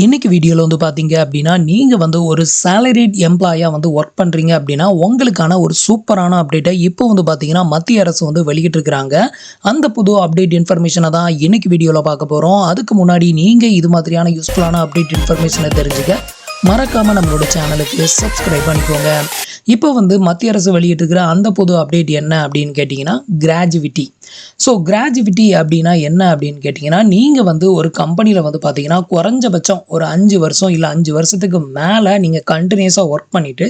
இன்றைக்கி வீடியோவில் வந்து பார்த்தீங்க அப்படின்னா நீங்கள் வந்து ஒரு சேலரிட் எம்ப்ளாயாக வந்து ஒர்க் பண்ணுறீங்க அப்படின்னா உங்களுக்கான ஒரு சூப்பரான அப்டேட்டை இப்போ வந்து பார்த்தீங்கன்னா மத்திய அரசு வந்து வெளியிட்டிருக்கிறாங்க. அந்த புது அப்டேட் இன்ஃபர்மேஷனை தான் இன்றைக்கி வீடியோவில் பார்க்க போகிறோம் அதுக்கு முன்னாடி நீங்கள் இது மாதிரியான யூஸ்ஃபுல்லான அப்டேட் இன்ஃபர்மேஷனை தெரிஞ்சுக்க மறக்காமல் நம்மளோட சேனலுக்கு சப்ஸ்கிரைப் பண்ணிக்கோங்க. இப்போ வந்து மத்திய அரசு வெளியிட்டிருக்கிற அந்த பொது அப்டேட் என்ன அப்படின்னு கேட்டிங்கன்னா கிராஜுவிட்டி ஸோ கிராஜுவிட்டி அப்படின்னா என்ன அப்படின்னு கேட்டிங்கன்னா நீங்கள் வந்து ஒரு கம்பெனியில் வந்து பார்த்தீங்கன்னா குறைஞ்சபட்சம் ஒரு அஞ்சு வருஷம் இல்லை அஞ்சு வருஷத்துக்கு மேலே நீங்கள் கண்டினியூஸாக ஒர்க் பண்ணிவிட்டு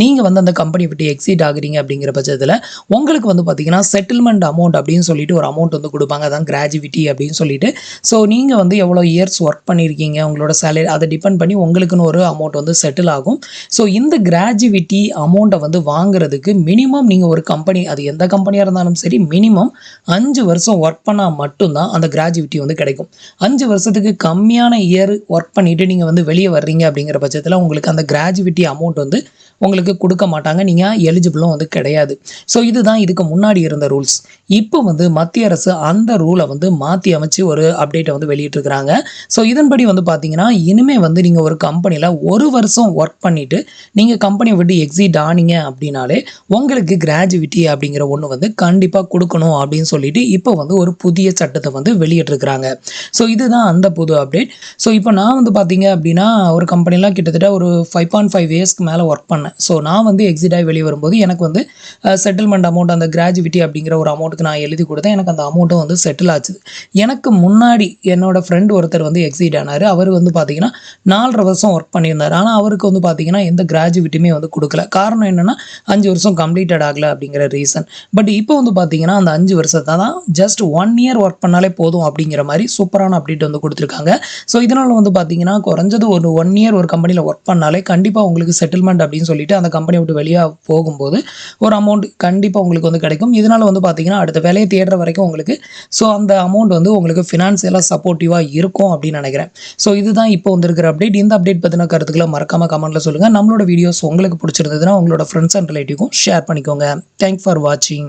நீங்கள் வந்து அந்த கம்பெனி விட்டு எக்ஸிட் ஆகுறீங்க அப்படிங்கிற பட்சத்தில் உங்களுக்கு வந்து பார்த்தீங்கன்னா செட்டில்மெண்ட் அமௌண்ட் அப்படின்னு சொல்லிட்டு ஒரு அமௌண்ட் வந்து கொடுப்பாங்க. அதான் கிராஜுவிட்டி அப்படின்னு சொல்லிட்டு. ஸோ நீங்கள் வந்து எவ்வளோ இயர்ஸ் ஒர்க் பண்ணியிருக்கீங்க உங்களோட சேலரி அதை டிபெண்ட் பண்ணி உங்களுக்குன்னு ஒரு அமௌண்ட் வந்து செட்டில் ஆகும். ஸோ இந்த கிராஜுவிட்டி அமௌண்ட்டை வந்து வாங்குறதுக்கு மினிமம் நீங்கள் ஒரு கம்பெனி அது எந்த கம்பெனியாக இருந்தாலும் சரி மினிமம் அஞ்சு வருஷம் ஒர்க் பண்ணால் மட்டும்தான் அந்த கிராஜுவிட்டி வந்து கிடைக்கும். அஞ்சு வருஷத்துக்கு கம்மியான இயர் ஒர்க் பண்ணிவிட்டு நீங்கள் வந்து வெளியே வர்றீங்க அப்படிங்கிற பட்சத்தில் உங்களுக்கு அந்த கிராஜுவிட்டி அமௌண்ட் வந்து உங்களுக்கு கொடுக்க மாட்டாங்க நீங்கள் எலிஜிபிளும் வந்து கிடையாது. ஸோ இதுதான் இதுக்கு முன்னாடி இருந்த ரூல்ஸ் இப்போ வந்து மத்திய அரசு அந்த ரூலை வந்து மாற்றி அமைச்சு ஒரு அப்டேட்டை வந்து வெளியிட்டிருக்கிறாங்க. ஸோ இதன்படி வந்து பார்த்தீங்கன்னா இனிமேல் வந்து நீங்கள் ஒரு கம்பெனியில் ஒரு வருஷம் ஒர்க் பண்ணிவிட்டு நீங்கள் கம்பெனியை விட்டு எக்ஸிட் ஆனீங்க அப்படின்னாலே உங்களுக்கு கிராஜுவிட்டி அப்படிங்கிற ஒன்று வந்து கண்டிப்பாக கொடுக்கணும் அப்படின்னு சொல்லிட்டு இப்போ வந்து ஒரு புதிய சட்டத்தை வந்து வெளியிட்டிருக்கிறாங்க. ஸோ இதுதான் அந்த புது அப்டேட் ஸோ இப்போ நான் வந்து பார்த்தீங்க அப்படின்னா ஒரு கம்பெனிலாம் கிட்டத்தட்ட ஒரு ஃபைவ் பாயிண்ட் ஃபைவ் இயர்ஸ்க்கு மேலே ஒர்க் பண்ணேன். ஸோ நான் வந்து எக்ஸிட் ஆகி வெளியே வரும்போது எனக்கு வந்து செட்டில்மெண்ட் அமௌண்ட் அந்த கிராஜுவிட்டி அப்படிங்கிற ஒரு அமௌண்ட்டுக்கு நான் எழுதி கொடுத்தேன். எனக்கு அந்த அமௌண்ட்டும் வந்து செட்டில் ஆச்சு எனக்கு முன்னாடி என்னோட ஃப்ரெண்ட் ஒருத்தர் வந்து எக்ஸிட் ஆனார். அவர் வந்து பார்த்தீங்கன்னா நாலரை வருஷம் ஒர்க் பண்ணியிருந்தார். ஆனால் அவருக்கு வந்து பார்த்தீங்கன்னா எந்த கிராஜுவிட்டியுமே வந்து கொடுக்கல. காரணம் என்னென்னா அஞ்சு வருஷம் கம்ப்ளீட்டட் ஆகலை அப்படிங்கிற ரீசன் பட் இப்போ வந்து பார்த்தீங்கன்னா அந்த அஞ்சு வருஷத்தை தான் ஜஸ்ட் ஒன் இயர் ஒர்க் பண்ணாலே போதும் அப்படிங்கிற மாதிரி சூப்பரான அப்டேட் வந்து கொடுத்துருக்காங்க. ஸோ இதனால் வந்து பார்த்தீங்கன்னா குறைஞ்சது ஒரு ஒன் இயர் ஒரு கம்பெனியில் ஒர்க் பண்ணாலே கண்டிப்பாக உங்களுக்கு செட்டில்மெண்ட் அப்படின்னு சொல்லிட்டு அந்த கம்பெனி விட்டு வெளியே போகும்போது ஒரு அமௌண்ட் கண்டிப்பாக உங்களுக்கு வந்து கிடைக்கும். இதனால் வந்து பார்த்தீங்கன்னா அடுத்த வேலையை தேடுற வரைக்கும் உங்களுக்கு ஸோ அந்த அமௌண்ட் வந்து உங்களுக்கு ஃபினான்சியலாக சப்போர்ட்டிவாக இருக்கும் அப்படின்னு நினைக்கிறேன். ஸோ இதுதான் இப்போ வந்திருக்கிற அப்டேட் இந்த அப்டேட் பற்றின கருத்துக்களை மறக்காமல் கமெண்ட்டில் சொல்லுங்கள் நம்மளோட வீடியோஸ் உங்களுக்கு பிடிச்சிருந்ததுன்னா உங்களோட ஃப்ரெண்ட்ஸ் அண்ட் ரிலேட்டிவ்க்கும் ஷேர் பண்ணிக்கோங்க. தேங்க் ஃபார் வாட்சிங்